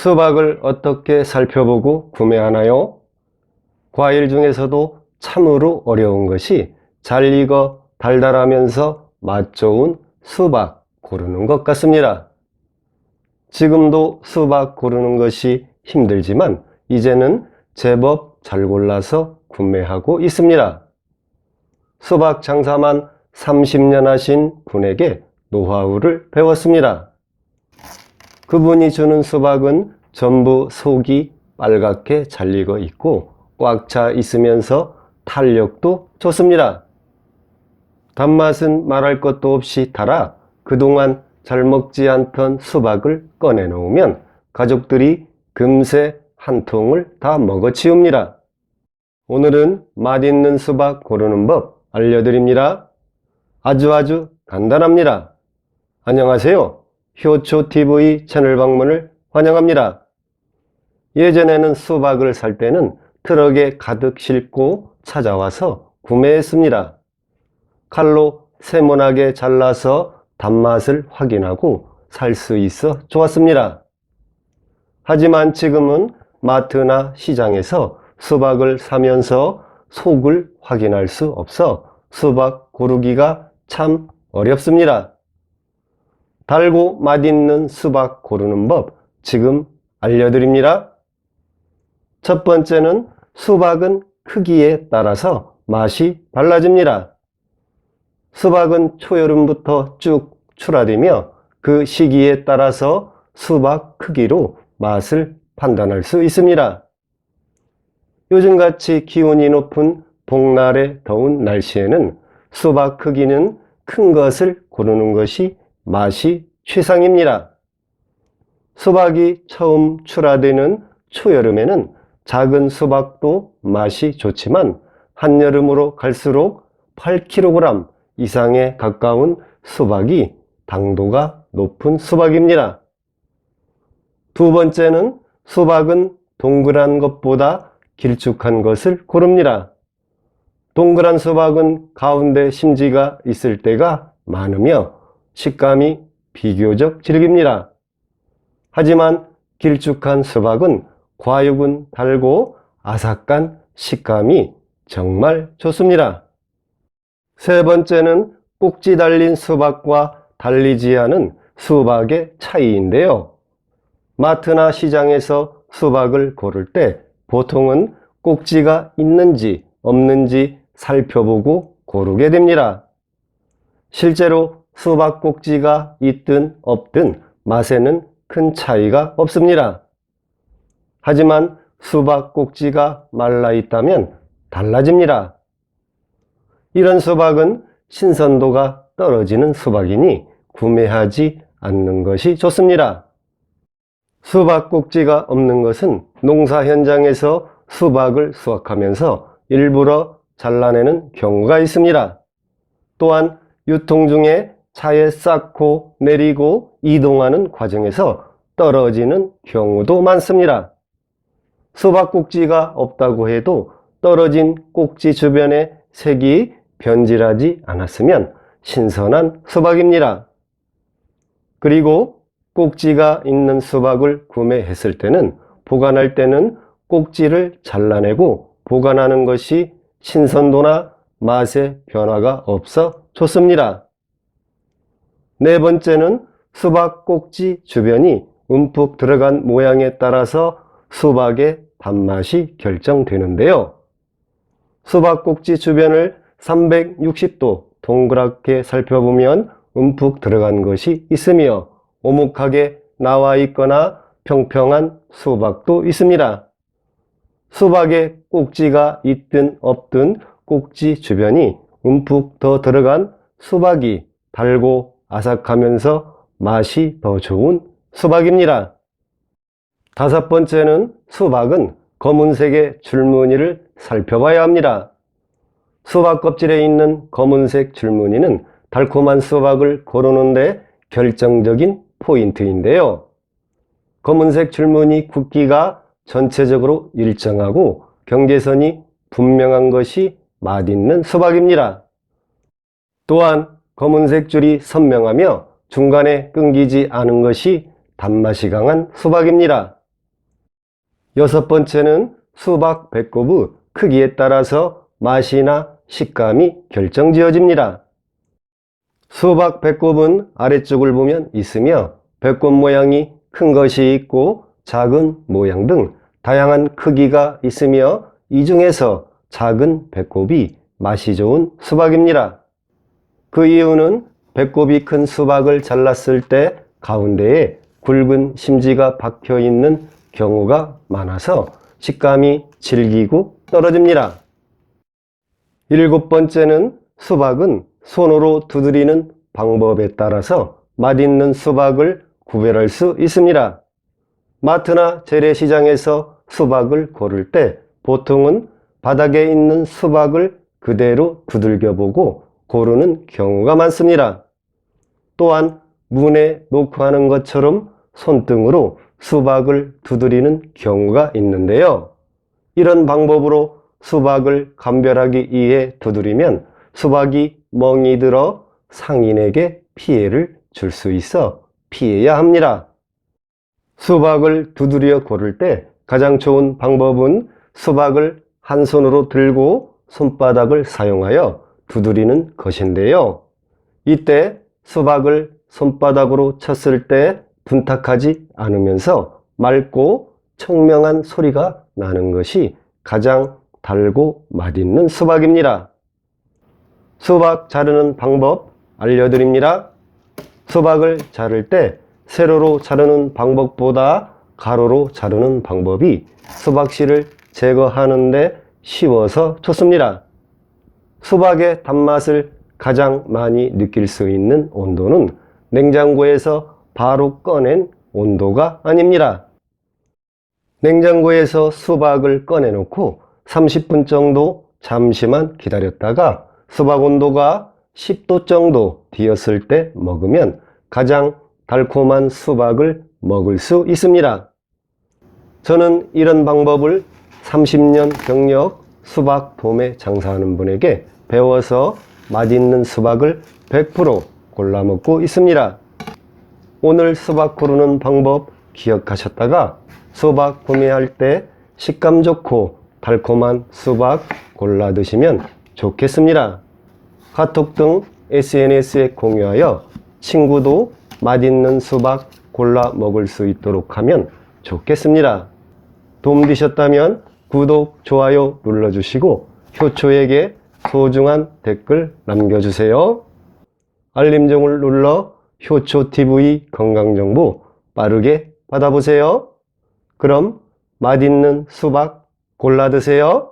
수박을 어떻게 살펴보고 구매하나요? 과일 중에서도 참으로 어려운 것이 잘 익어 달달하면서 맛 좋은 수박 고르는 것 같습니다. 지금도 수박 고르는 것이 힘들지만 이제는 제법 잘 골라서 구매하고 있습니다. 수박 장사만 30년 하신 분에게 노하우를 배웠습니다. 그분이 주는 수박은 전부 속이 빨갛게 잘 익어 있고 꽉 차 있으면서 탄력도 좋습니다. 단맛은 말할 것도 없이 달아 그동안 잘 먹지 않던 수박을 꺼내 놓으면 가족들이 금세 한 통을 다 먹어치웁니다. 오늘은 맛있는 수박 고르는 법 알려드립니다. 아주 아주 간단합니다. 안녕하세요. 효초TV 채널 방문을 환영합니다. 예전에는 수박을 살 때는 트럭에 가득 싣고 찾아와서 구매했습니다. 칼로 세모나게 잘라서 단맛을 확인하고 살 수 있어 좋았습니다. 하지만 지금은 마트나 시장에서 수박을 사면서 속을 확인할 수 없어 수박 고르기가 참 어렵습니다. 달고 맛있는 수박 고르는 법 지금 알려드립니다. 첫 번째는 수박은 크기에 따라서 맛이 달라집니다. 수박은 초여름부터 쭉 출하되며 그 시기에 따라서 수박 크기로 맛을 판단할 수 있습니다. 요즘같이 기온이 높은 복날의 더운 날씨에는 수박 크기는 큰 것을 고르는 것이 맛이 최상입니다. 수박이 처음 출하되는 초여름에는 작은 수박도 맛이 좋지만 한여름으로 갈수록 8kg 이상에 가까운 수박이 당도가 높은 수박입니다. 두 번째는 수박은 동그란 것보다 길쭉한 것을 고릅니다. 동그란 수박은 가운데 심지가 있을 때가 많으며 식감이 비교적 질깁니다. 하지만 길쭉한 수박은 과육은 달고 아삭한 식감이 정말 좋습니다. 세 번째는 꼭지 달린 수박과 달리지 않은 수박의 차이인데요. 마트나 시장에서 수박을 고를 때 보통은 꼭지가 있는지 없는지 살펴보고 고르게 됩니다. 실제로 수박 꼭지가 있든 없든 맛에는 큰 차이가 없습니다. 하지만 수박 꼭지가 말라 있다면 달라집니다. 이런 수박은 신선도가 떨어지는 수박이니 구매하지 않는 것이 좋습니다. 수박 꼭지가 없는 것은 농사 현장에서 수박을 수확하면서 일부러 잘라내는 경우가 있습니다. 또한 유통 중에 차에 쌓고 내리고 이동하는 과정에서 떨어지는 경우도 많습니다. 수박 꼭지가 없다고 해도 떨어진 꼭지 주변에 색이 변질하지 않았으면 신선한 수박입니다. 그리고 꼭지가 있는 수박을 구매했을 때는 보관할 때는 꼭지를 잘라내고 보관하는 것이 신선도나 맛의 변화가 없어 좋습니다. 네 번째는 수박 꼭지 주변이 움푹 들어간 모양에 따라서 수박의 단맛이 결정되는데요. 수박 꼭지 주변을 360도 동그랗게 살펴보면 움푹 들어간 것이 있으며 오목하게 나와 있거나 평평한 수박도 있습니다. 수박에 꼭지가 있든 없든 꼭지 주변이 움푹 더 들어간 수박이 달고 아삭하면서 맛이 더 좋은 수박입니다. 다섯 번째는 수박은 검은색의 줄무늬를 살펴봐야 합니다. 수박 껍질에 있는 검은색 줄무늬는 달콤한 수박을 고르는데 결정적인 포인트인데요. 검은색 줄무늬 굵기가 전체적으로 일정하고 경계선이 분명한 것이 맛있는 수박입니다. 또한 검은색 줄이 선명하며 중간에 끊기지 않은 것이 단맛이 강한 수박입니다. 여섯 번째는 수박 배꼽의 크기에 따라서 맛이나 식감이 결정지어집니다. 수박 배꼽은 아래쪽을 보면 있으며 배꼽 모양이 큰 것이 있고 작은 모양 등 다양한 크기가 있으며 이 중에서 작은 배꼽이 맛이 좋은 수박입니다. 그 이유는 배꼽이 큰 수박을 잘랐을 때 가운데에 굵은 심지가 박혀 있는 경우가 많아서 식감이 질기고 떨어집니다. 일곱 번째는 수박은 손으로 두드리는 방법에 따라서 맛있는 수박을 구별할 수 있습니다. 마트나 재래시장에서 수박을 고를 때 보통은 바닥에 있는 수박을 그대로 두들겨 보고 고르는 경우가 많습니다. 또한 문에 놓고 하는 것처럼 손등으로 수박을 두드리는 경우가 있는데요. 이런 방법으로 수박을 감별하기 위해 두드리면 수박이 멍이 들어 상인에게 피해를 줄 수 있어 피해야 합니다. 수박을 두드려 고를 때 가장 좋은 방법은 수박을 한 손으로 들고 손바닥을 사용하여 두드리는 것인데요. 이때 수박을 손바닥으로 쳤을 때 둔탁하지 않으면서 맑고 청명한 소리가 나는 것이 가장 달고 맛있는 수박입니다. 수박 자르는 방법 알려드립니다. 수박을 자를 때 세로로 자르는 방법보다 가로로 자르는 방법이 수박씨를 제거하는데 쉬워서 좋습니다. 수박의 단맛을 가장 많이 느낄 수 있는 온도는 냉장고에서 바로 꺼낸 온도가 아닙니다. 냉장고에서 수박을 꺼내놓고 30분 정도 잠시만 기다렸다가 수박 온도가 10도 정도 되었을 때 먹으면 가장 달콤한 수박을 먹을 수 있습니다. 저는 이런 방법을 30년 경력 수박 봄에 장사하는 분에게 배워서 맛있는 수박을 100% 골라 먹고 있습니다. 오늘 수박 고르는 방법 기억하셨다가 수박 구매할 때 식감 좋고 달콤한 수박 골라 드시면 좋겠습니다. 카톡 등 SNS에 공유하여 친구도 맛있는 수박 골라 먹을 수 있도록 하면 좋겠습니다. 도움 되셨다면 구독, 좋아요 눌러주시고 효초에게 소중한 댓글 남겨주세요. 알림종을 눌러 효초TV 건강정보 빠르게 받아보세요. 그럼 맛있는 수박 골라 드세요.